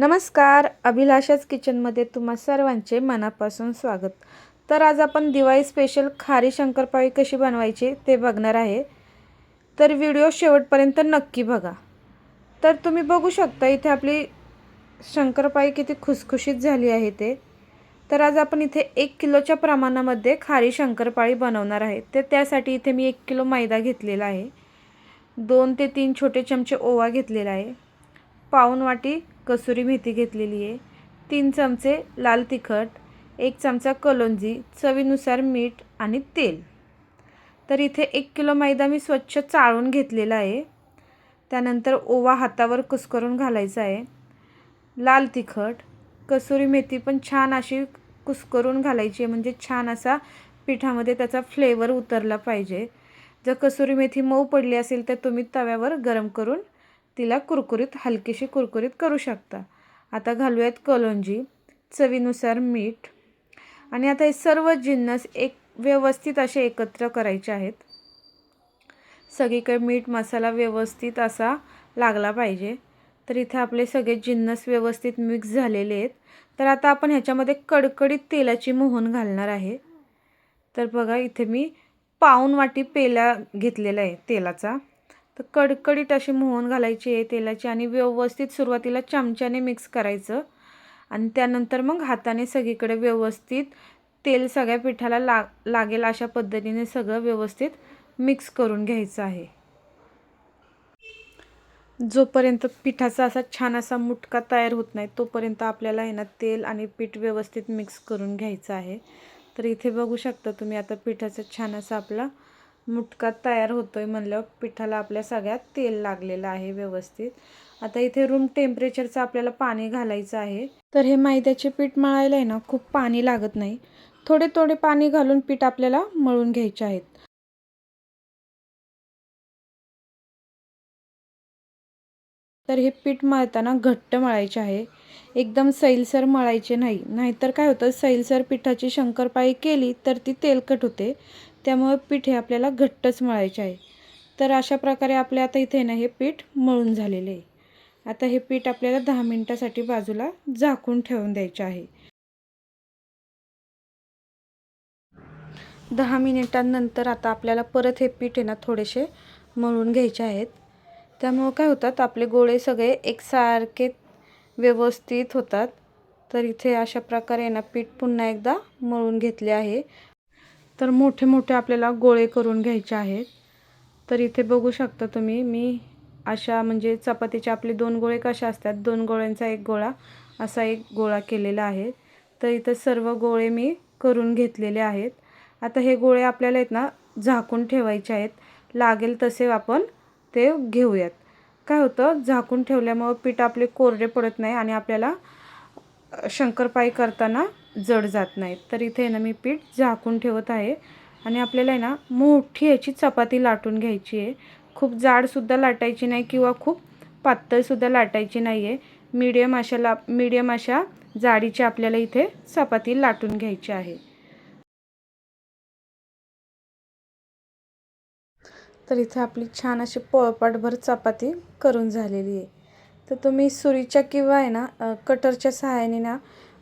नमस्कार अभिलाषाच किचनमध्ये तुम्हा सर्वांचे मनापासून स्वागत. तर आज आपण दिवाळी स्पेशल खारी शंकरपाळी कशी बनवायची ते बघणार आहे. तर व्हिडिओ शेवटपर्यंत नक्की बघा. तर तुम्ही बघू शकता इथे आपली शंकरपाळी किती खुसखुशीत झाली आहे ते. तर आज आपण इथे एक किलोच्या प्रमाणामध्ये खारी शंकरपाळी बनवणार आहे. तर त्यासाठी इथे मी एक किलो मैदा घेतलेला आहे. दोन ते तीन छोटे चमचे ओवा घेतलेला आहे. पाऊण वाटी कसुरी मेथी घेतलेली आहे. तीन चमचे लाल तिखट एक चमचा कलोंजी चवीनुसार मीठ आणि तेल. तर इथे एक किलो मैदा मी स्वच्छ चाळून घेतलेला आहे. त्यानंतर ओवा हातावर कुस्करून घालायचा आहे. लाल तिखट कसुरी मेथी पण छान अशी कुस्करून घालायची आहे. म्हणजे छान असा पिठामध्ये त्याचा फ्लेवर उतरला पाहिजे. जर कसुरी मेथी मऊ पडली असेल तर तुम्ही तव्यावर गरम करून तिला कुरकुरीत हलकीशी कुरकुरीत करू शकता. आता घालूयात कलोंजी चवीनुसार मीठ. आणि आता हे सर्व जिन्नस एक व्यवस्थित असे एकत्र करायचे आहेत. सगळीकडे मीठ मसाला व्यवस्थित असा लागला पाहिजे. तर इथे आपले सगळे जिन्नस व्यवस्थित मिक्स झालेले आहेत. तर आता आपण ह्याच्यामध्ये कडकडीत तेलाची मोहन घालणार आहे. तर बघा इथे मी पाऊन वाटी पेला घेतलेला आहे तेलाचा. तर कडकडीत अशी मोहन घालायची आहे तेलाची आणि व्यवस्थित सुरुवातीला चमच्याने मिक्स करायचं. आणि त्यानंतर मग हाताने सगळीकडे व्यवस्थित तेल सगळ्या पिठाला ला लागेल अशा पद्धतीने सगळं व्यवस्थित मिक्स करून घ्यायचं आहे. जोपर्यंत पिठाचा असा छान असा मुटका तयार होत नाही तोपर्यंत आपल्याला आहे ना तेल आणि पीठ व्यवस्थित मिक्स करून घ्यायचं आहे. तर इथे बघू शकता तुम्ही आता पिठाचा छान असा आपला मुटका तयार होतोय म्हणलं म्हणल्यावर पिठाला आपल्या सगळ्यात तेल लागलेलं आहे व्यवस्थित. आता इथे रूम टेम्परेचरचं आपल्याला पाणी घालायचं आहे. तर हे मैद्याचे पीठ मळायला आहे ना खूप पाणी लागत नाही. थोडे थोडे पाणी घालून पीठ आपल्याला मळून घ्यायचे आहेत. तर हे पीठ मळताना घट्ट मळायचे आहे. एकदम सैलसर मळायचे नाही. नाहीतर काय होतं सैलसर पिठाची शंकरपाळी केली तर ती तेलकट होते. त्यामुळे पीठ हे आपल्याला घट्टच मळायचे आहे. तर अशा प्रकारे आपल्या आता इथे ना हे पीठ मळून झालेले आहे. आता हे पीठ आपल्याला दहा मिनटासाठी बाजूला झाकून ठेवून द्यायचे आहे. दहा मिनिटांनंतर आता आपल्याला परत हे पीठ आहे ना थोडेसे मळून घ्यायचे आहेत. त्यामुळं काय होतात आपले गोळे सगळे एकसारखे व्यवस्थित होतात. तर इथे अशा प्रकारे ना पीठ पुन्हा एकदा मळून घेतले आहे. तर मोठे मोठे आपल्याला गोळे करून घ्यायचे आहेत. तर इथे बघू शकता तुम्ही मी अशा म्हणजे चपातीचे आपले दोन गोळे कशा असतात दोन गोळ्यांचा एक गोळा असा एक गोळा केलेला आहे. तर इथं सर्व गोळे मी करून घेतलेले आहेत. आता हे गोळे आपल्याला आहेत ना झाकून ठेवायचे आहेत. लागेल तसे आपण ते घेऊयात. काय होतं झाकून ठेवल्यामुळं पीठ आपले कोरडे पडत नाही आणि आपल्याला शंकरपाई करताना जड जात नाहीत. तर इथे ना मी पीठ झाकून ठेवत आहे. आणि आपल्याला आहे ना मोठी याची चपाती लाटून घ्यायची आहे. खूप जाडसुद्धा लाटायची नाही किंवा खूप पातळसुद्धा लाटायची नाही आहे मीडियम अशा ला मीडियम अशा जाडीची आपल्याला इथे चपाती लाटून घ्यायची आहे. तर इथे आपली छान अशी पोळपाटभर चपाती करून झालेली आहे. तर तुम्ही सुरीच्या किंवा आहे ना कटरच्या सहाय्याने ना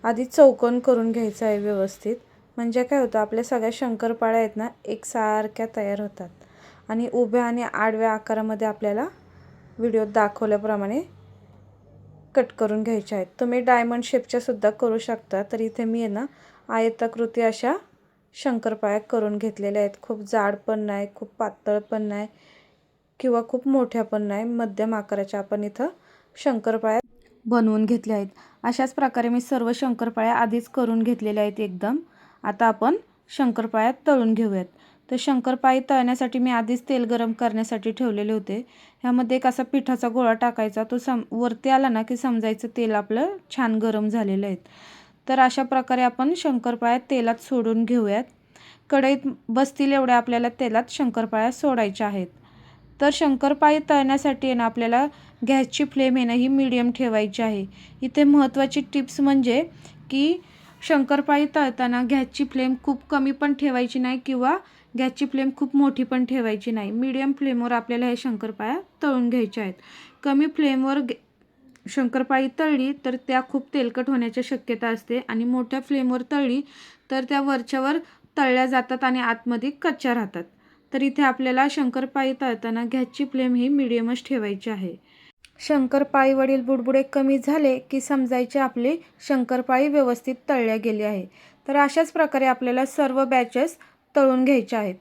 आधी चौकोन करून घ्यायचं आहे व्यवस्थित. म्हणजे काय होतं आपल्या सगळ्या शंकरपाळ्या आहेत ना एकसारख्या तयार होतात. आणि उभ्या आणि आडव्या आकारामध्ये आपल्याला व्हिडिओत दाखवल्याप्रमाणे कट करून घ्यायच्या आहेत. तुम्ही डायमंड शेपच्या सुद्धा करू शकता तर इथे मी आहे ना आयताकृती अशा शंकरपाळ्या करून घेतलेल्या आहेत. खूप जाड पण नाही खूप पातळ पण नाही किंवा खूप मोठ्या पण नाही मध्यम आकाराच्या आपण इथं शंकरपाळ्या बनवून घेतल्या आहेत. अशाच प्रकारे मी सर्व शंकरपाळ्या आधीच करून घेतलेल्या आहेत एकदम. आता आपण शंकरपाळ्या तळून घेऊयात. तर शंकरपाळी तळण्यासाठी मी आधीच तेल गरम करण्यासाठी ठेवलेले होते. ह्यामध्ये एक असा पिठाचा गोळा टाकायचा. तो सम वरती आला ना की समजायचं तेल आपलं छान गरम झालेलं आहे. तर अशा प्रकारे आपण शंकरपाळ्या तेलात सोडून घेऊयात. कढईत बसतील एवढ्या आपल्याला तेलात शंकरपाळ्या सोडायच्या आहेत. तर शंकरपाळी तळण्यासाठी आहे ना आपल्याला गॅसची फ्लेम आहे ना ही मिडियम ठेवायची आहे. इथे महत्त्वाची टिप्स म्हणजे की शंकरपाळी तळताना गॅसची फ्लेम खूप कमी पण ठेवायची नाही किंवा गॅसची फ्लेम खूप मोठी पण ठेवायची नाही. मीडियम फ्लेमवर आपल्याला हे शंकरपाळ्या तळून घ्यायच्या आहेत. कमी फ्लेमवर गे शंकरपाळी तळली तर त्या खूप तेलकट होण्याची शक्यता असते आणि मोठ्या फ्लेमवर तळली तर त्या वरच्यावर तळल्या जातात आणि आतमध्ये कच्च्या राहतात. तर इथे आपल्याला शंकरपाळी तळताना गॅसची फ्लेम ही मिडियमच ठेवायची आहे. शंकरपाळीवरील बुडबुडे कमी झाले की समजायचे आपली शंकरपाळी व्यवस्थित तळल्या गेली आहे. तर अशाच प्रकारे आपल्याला सर्व बॅचेस तळून घ्यायचे आहेत.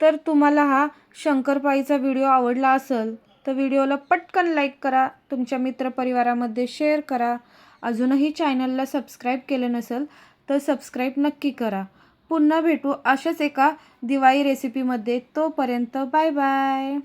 तर तुम्हाला हा शंकरपाळीचा व्हिडिओ आवडला असेल तर व्हिडिओला पटकन लाईक करा तुमच्या मित्रपरिवारामध्ये शेअर करा. अजूनही चॅनलला सबस्क्राईब केलं नसेल तर सबस्क्राईब नक्की करा. पुन्हा भेटू अशाच एका दिवाळी रेसिपीमध्ये तोपर्यंत बाय बाय